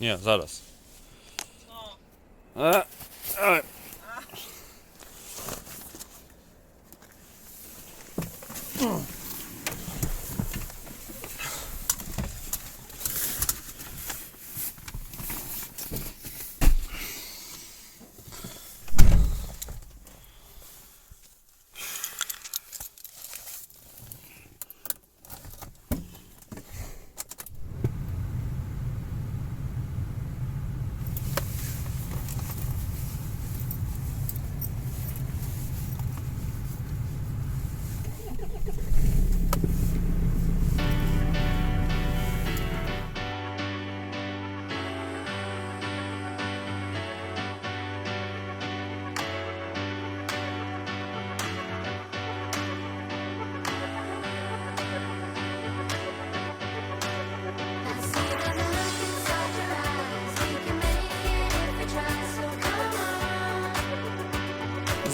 Nie, zaraz. E, e.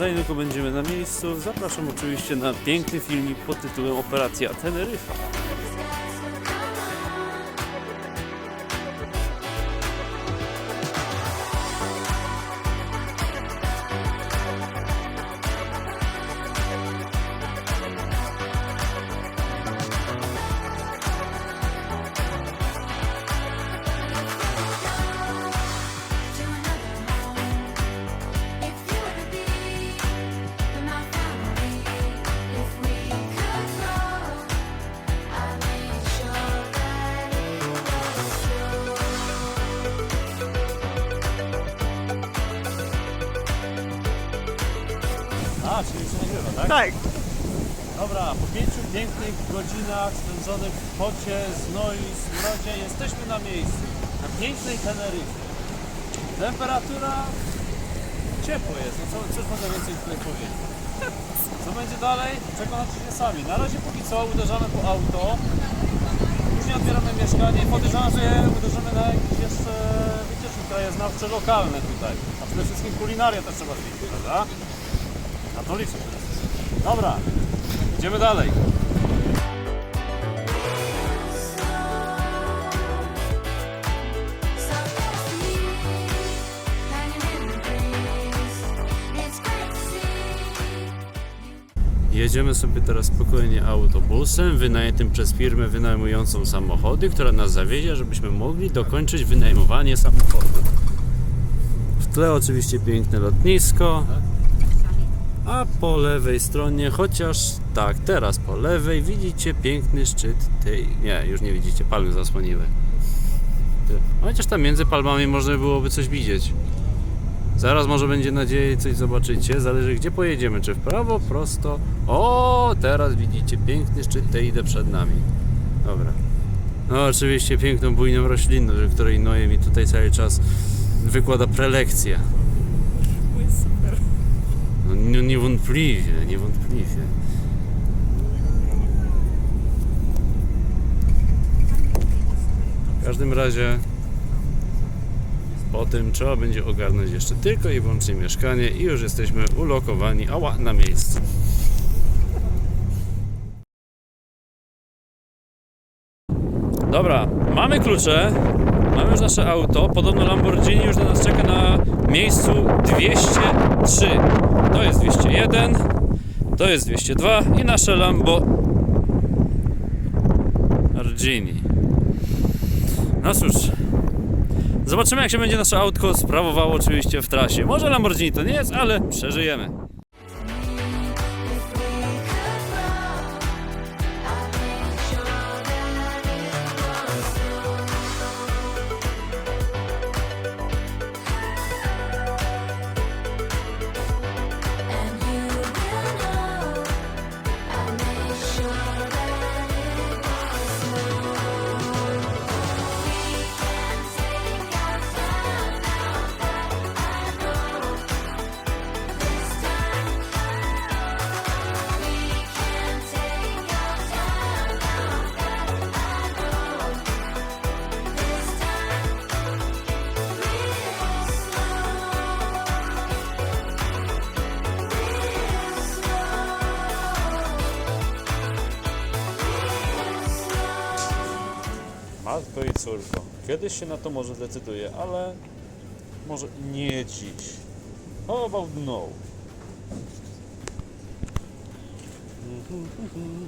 Zanim tylko będziemy na miejscu, zapraszam oczywiście na piękny filmik pod tytułem Operacja Teneryfa. A, czyli się nagrywa, tak? Tak. Dobra, po pięciu pięknych godzinach spędzonych w pocie, znoju i smrodzie jesteśmy na miejscu, na pięknej Teneryfie. Temperatura ciepło jest, no co, cóż mogę więcej tutaj powiedzieć. Co będzie dalej? Przekonacie się sami. Na razie póki co uderzamy po auto, później odbieramy mieszkanie i podejrzewam, że uderzymy na jakieś jeszcze wycieczki krajoznawcze lokalne tutaj. A przede wszystkim kulinaria też trzeba zwiedzić, prawda? Na to liczę. Dobra, idziemy dalej. Jedziemy sobie teraz spokojnie autobusem wynajętym przez firmę wynajmującą samochody, która nas zawiezie, żebyśmy mogli dokończyć wynajmowanie samochodu. W tle oczywiście piękne lotnisko, a po lewej stronie, chociaż tak, teraz po lewej widzicie piękny szczyt tej... Nie, już nie widzicie, palmy zasłoniły. Chociaż tam między palmami można byłoby coś widzieć. Zaraz może będzie nadzieję coś zobaczycie. Zależy gdzie pojedziemy, czy w prawo, prosto. O, teraz widzicie piękny szczyt tej idę przed nami. Dobra. No oczywiście piękną bujną roślinną, której Noe mi tutaj cały czas wykłada prelekcję. Super. No, nie- niewątpliwie, niewątpliwie. W każdym razie potem trzeba będzie ogarnąć jeszcze tylko i wyłącznie mieszkanie i już jesteśmy ulokowani ała, na miejscu. Dobra, mamy klucze, mamy już nasze auto. Podobno Lamborghini już na nas czeka na miejscu 203. To jest 201, to jest 202 i nasze Lambo Lamborghini. No cóż, zobaczymy jak się będzie nasze autko sprawowało oczywiście w trasie. Może Lamborghini to nie jest, ale przeżyjemy. Kiedyś się na to może zdecyduję, ale może nie dziś. How about no? I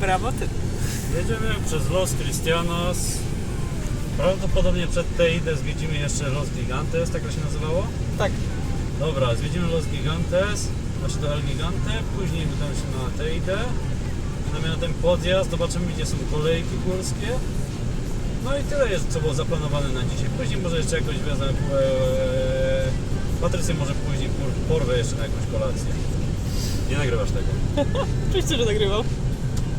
Brawo ty. Jedziemy przez Los Cristianos. Prawdopodobnie przed Teide zwiedzimy jeszcze Los Gigantes, tak to się nazywało? Tak. Dobra, zwiedzimy Los Gigantes, znaczy do El Gigante, później udamy się na Teide. Będziemy na ten podjazd, zobaczymy gdzie są kolejki górskie. No i tyle jest, co było zaplanowane na dzisiaj. Później może jeszcze jakoś wezmę... Patrycję może później por- porwę jeszcze na jakąś kolację. Nie nagrywasz tego. Oczywiście, że nagrywał.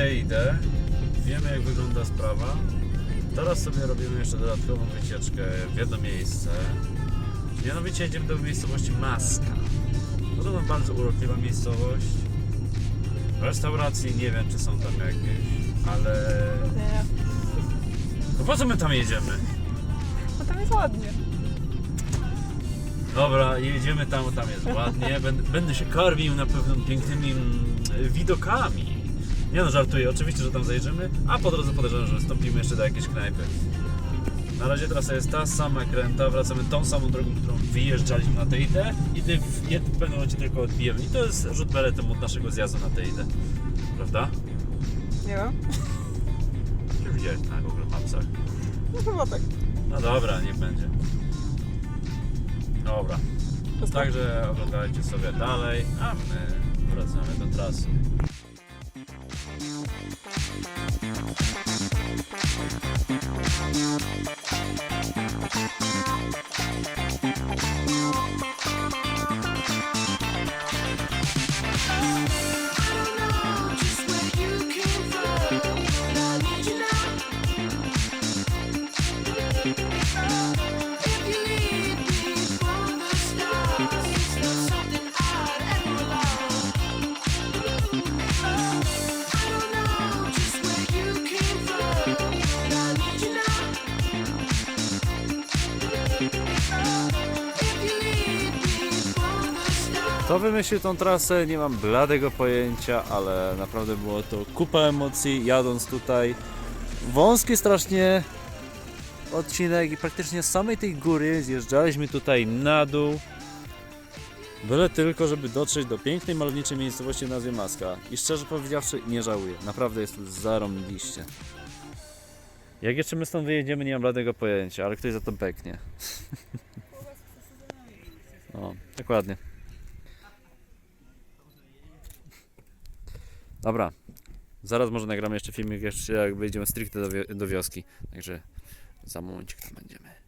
Teide. Wiemy jak wygląda sprawa. Teraz sobie robimy jeszcze dodatkową wycieczkę w jedno miejsce. Mianowicie jedziemy do miejscowości Maska. No to bardzo urokliwa miejscowość. Restauracji nie wiem czy są tam jakieś, ale... No po co my tam jedziemy? Bo tam jest ładnie. Dobra, jedziemy tam, bo tam jest ładnie. Będę, będę się karmił na pewno pięknymi mm, widokami. Nie no, żartuję, oczywiście, że tam zajrzymy, a po drodze podejrzewam, że wstąpimy jeszcze do jakiejś knajpy. Na razie trasa jest ta sama kręta, wracamy tą samą drogą, którą wyjeżdżaliśmy na TID i w pewnym momencie tylko odbijemy. I to jest rzut beletem od naszego zjazdu na TID. Prawda? Nie wiem. Czy widziałeś na Google Mapsach? No chyba tak. No dobra, niech będzie. Dobra. Także oglądajcie sobie dalej, a my wracamy do trasy. I wymyślił tą trasę, nie mam bladego pojęcia, ale naprawdę było to kupa emocji jadąc tutaj. Wąski strasznie odcinek i praktycznie z samej tej góry zjeżdżaliśmy tutaj na dół. Byle tylko, żeby dotrzeć do pięknej, malowniczej miejscowości o nazwie Maska. I szczerze powiedziawszy, nie żałuję. Naprawdę jest tu zarąbiście. Jak jeszcze my stąd wyjedziemy, nie mam bladego pojęcia, ale ktoś za to beknie. O, dokładnie. Dobra. Zaraz może nagramy jeszcze filmik, jeszcze jak wyjdziemy stricte do, wi- do wioski. Także za momencik tam będziemy.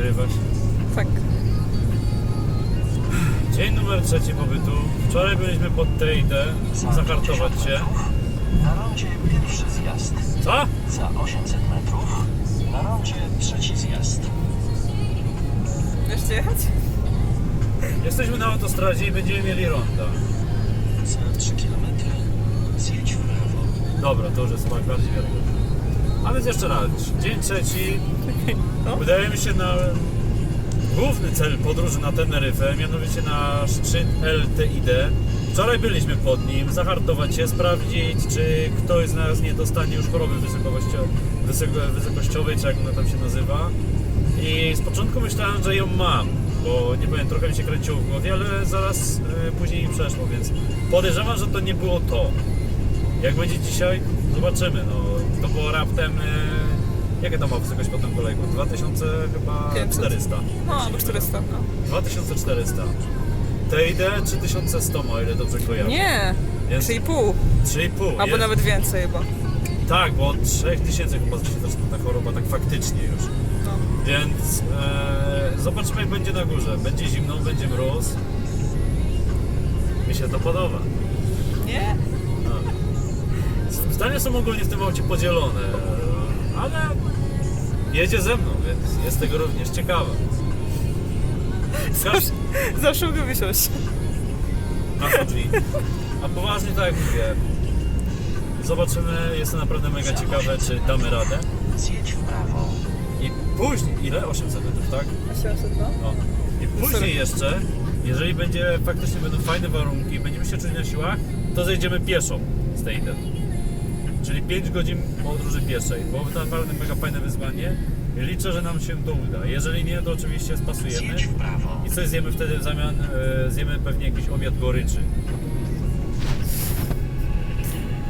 Nagrywasz. Tak. Dzień numer trzeci pobytu. Wczoraj byliśmy pod Tejdę, zahartować się. Na rondzie pierwszy zjazd. Co? Za 800 metrów. Na rondzie trzeci zjazd. Wiesz gdzie jechać? Jesteśmy na autostradzie i będziemy mieli ronda. Za 3 km zjedź w prawo. Dobra, to już jest bardziej wiarygodne. A więc jeszcze raz, dzień trzeci. No. Udajemy się na główny cel podróży na Teneryfę, mianowicie na szczyt LTID. Wczoraj byliśmy pod nim, zahartować się, sprawdzić, czy ktoś z nas nie dostanie już choroby wysokościowej, czy jak ona tam się nazywa. I z początku myślałem, że ją mam, bo nie powiem, trochę mi się kręciło w głowie, ale zaraz e, później mi przeszło, więc podejrzewam, że to nie było to. Jak będzie dzisiaj? Zobaczymy. No, to było raptem. E, jakie to ma wysokość pod tą kolejką? 2000 chyba 500. 400. No, albo 400. No. 2400. TID 3100, o ile dobrze kojarzę. Nie! Więc 3,5. 3,5. Albo jest- nawet więcej chyba. Tak, bo od 3000 chyba się zaczyna ta choroba, tak faktycznie już. No. Więc e, zobaczymy jak będzie na górze. Będzie zimno, będzie mróz. Mi się to podoba. Nie? No. Zdania są ogólnie w tym aucie podzielone, ale jedzie ze mną, więc jest tego również ciekawe. Każ... Zawsze mogę wysiąść. Drzwi. A poważnie tak jak mówię, zobaczymy, jest to naprawdę mega ciekawe, czy damy radę. Zjedź w prawo. I później, ile? 800 metrów, tak? 800, no. I później jeszcze, jeżeli będzie faktycznie będą fajne warunki i będziemy się czuć na siłach, to zejdziemy pieszo z tej idei. Czyli 5 godzin podróży pieszej. Byłoby to naprawdę mega fajne wyzwanie. Liczę, że nam się to uda. Jeżeli nie, to oczywiście spasujemy. Zjedź w prawo. I coś zjemy wtedy w zamian, e, zjemy pewnie jakiś obiad goryczy.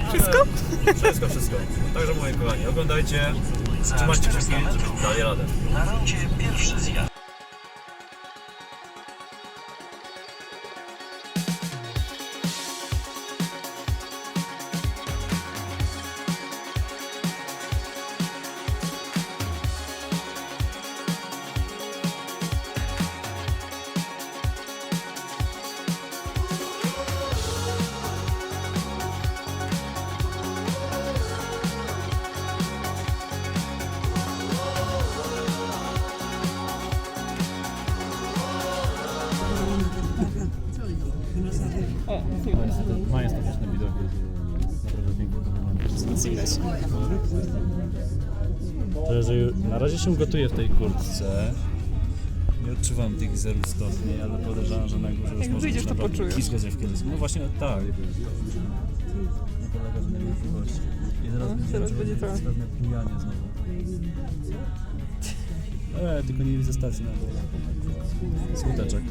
Wszystko? Ale- Wszystko, wszystko. Także moi kochani, oglądajcie, trzymajcie 400 kciuki, metrów. żeby dali radę. Na rondzie pierwszy zjazd. Nic widać. Na razie się gotuję w tej kurtce. Nie odczuwam tych zeru stopni, ale podejrzewam, że na górze już Jak może wyjdziesz, to poczujesz. ze wkielec. No właśnie tak. I teraz No, będzie teraz będzie to. pewne plujanie znowu. E, tylko nie widzę stacji na dole. Smuteczek.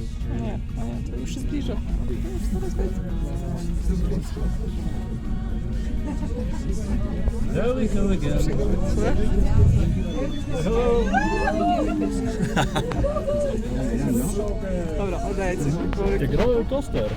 Nie, nie, to już się zbliża. Już coraz więcej. There we go again. Ik heb een grałem koster.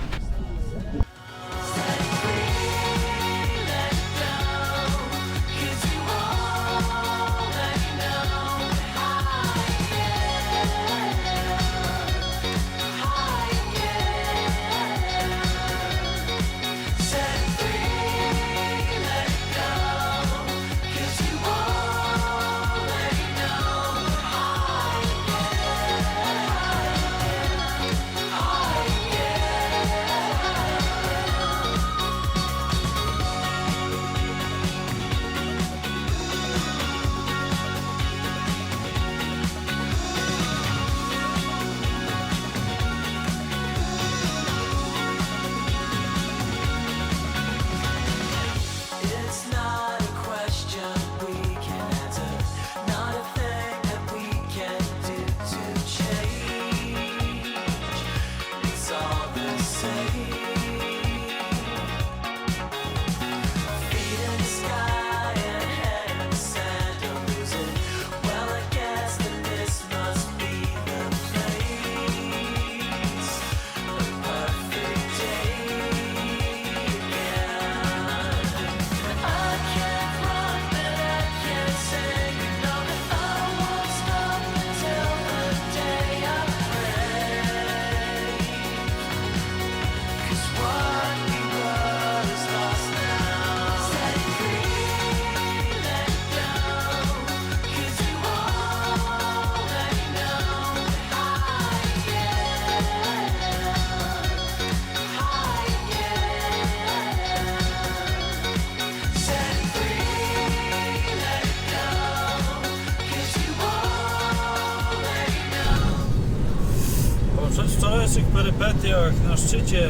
Perypetiach na szczycie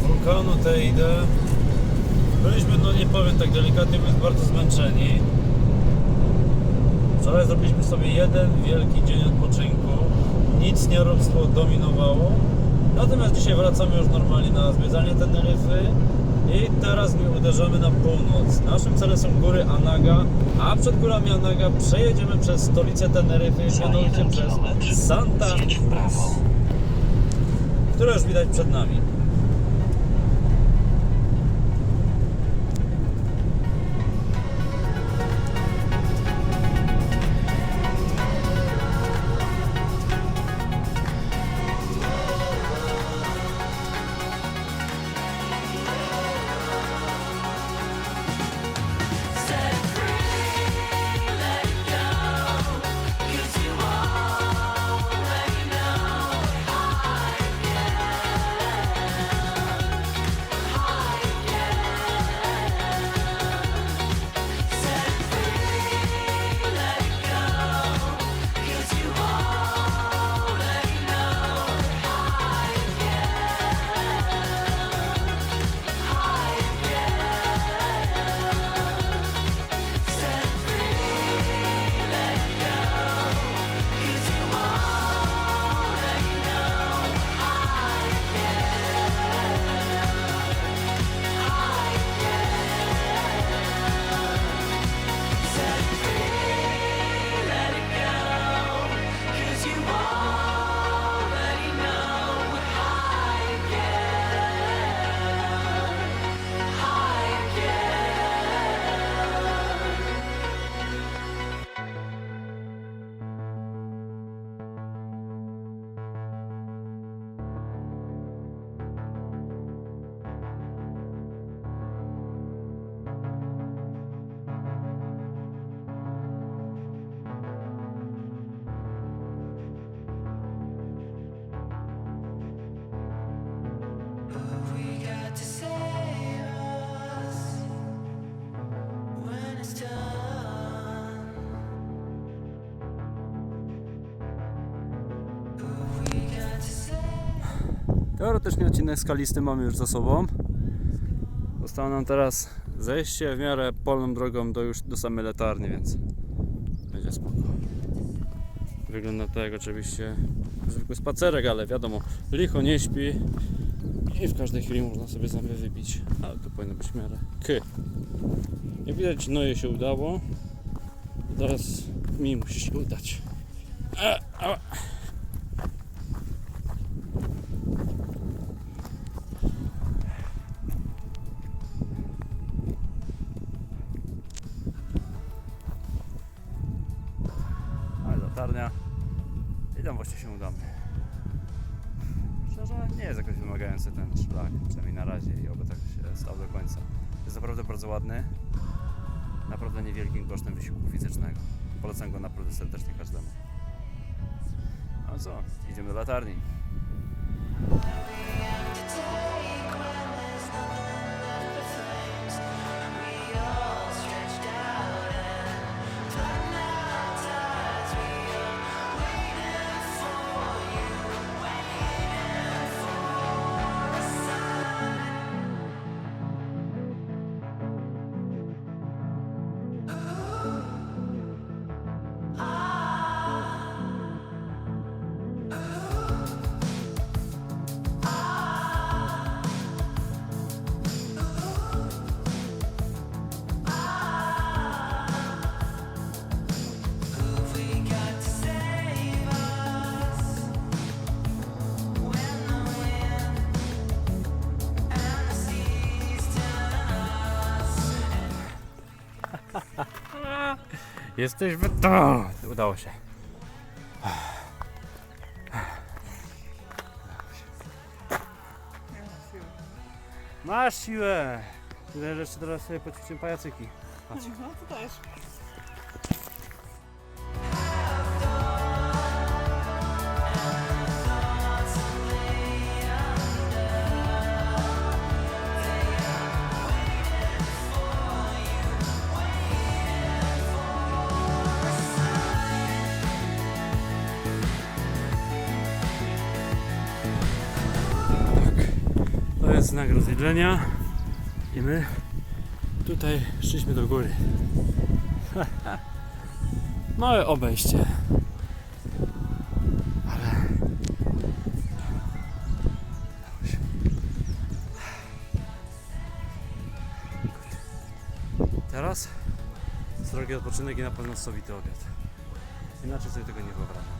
wulkanu Teide byliśmy, no nie powiem tak delikatnie, mówiąc, bardzo zmęczeni. Wczoraj zrobiliśmy sobie jeden wielki dzień odpoczynku. Nic nieróbstwo dominowało. Natomiast dzisiaj wracamy już normalnie na zwiedzanie Teneryfy i teraz my uderzamy na północ. Naszym celem są góry Anaga, a przed górami Anaga przejedziemy przez stolicę Teneryfy, mianowicie przez Santa prawo. Które już widać przed nami. Teoretycznie odcinek skalisty mamy już za sobą. Zostało nam teraz zejście w miarę polną drogą do już do samej latarni, więc będzie spoko. Wygląda to jak oczywiście zwykły spacerek, ale wiadomo, licho nie śpi i w każdej chwili można sobie zęby wybić. Ale to powinno być w miarę k. Jak widać, noje się udało. Teraz mi musi się udać. E, ała. Niewielkim kosztem wysiłku fizycznego. Polecam go naprawdę serdecznie każdemu. No co, idziemy do latarni. Jesteśmy to! Udało się. Masz siłę! Tyle, że jeszcze teraz sobie poćwiczymy pajacyki. No to też. Rozjedlenia i my tutaj szliśmy do góry. Małe obejście. Ale Teraz srogi odpoczynek i na pewno sowity obiad. Inaczej sobie tego nie wyobrażam.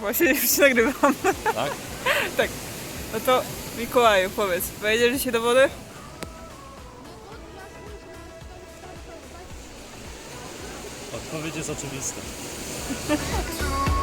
Właśnie już się nagrywam. Tak? tak. No to Mikołaju, powiedz, wejdziesz dzisiaj do wody? Odpowiedź jest oczywista.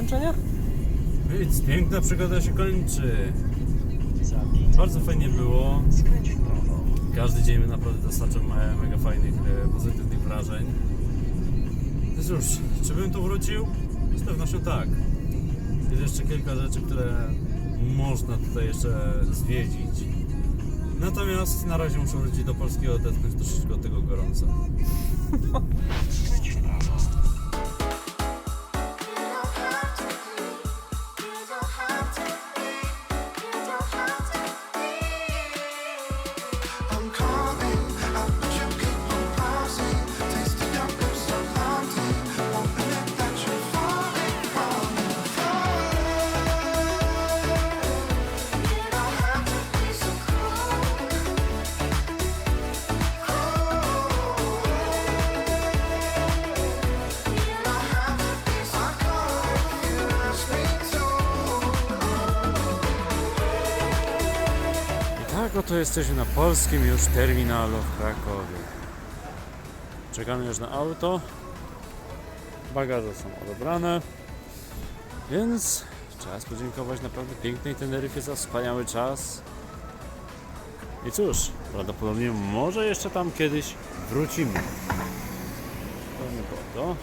Zakończenie? Więc piękna przygoda się kończy. Bardzo fajnie było. Każdy dzień naprawdę dostarczał me- mega fajnych, e, pozytywnych wrażeń. No cóż, czy bym tu wrócił? Z pewnością tak. Jest jeszcze kilka rzeczy, które można tutaj jeszcze zwiedzić. Natomiast na razie muszę wrócić do Polski i odetchnąć troszeczkę od tego gorąca. Oto jesteśmy na polskim już terminalu w Krakowie. Czekamy już na auto. Bagaże są odebrane. Więc czas podziękować naprawdę pięknej Teneryfie za wspaniały czas. I cóż, prawdopodobnie może jeszcze tam kiedyś wrócimy. To to.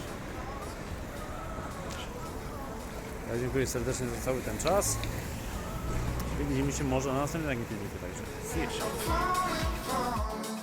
Ja dziękuję serdecznie za cały ten czas. Widzimy się może na następnym filmiku także. See you.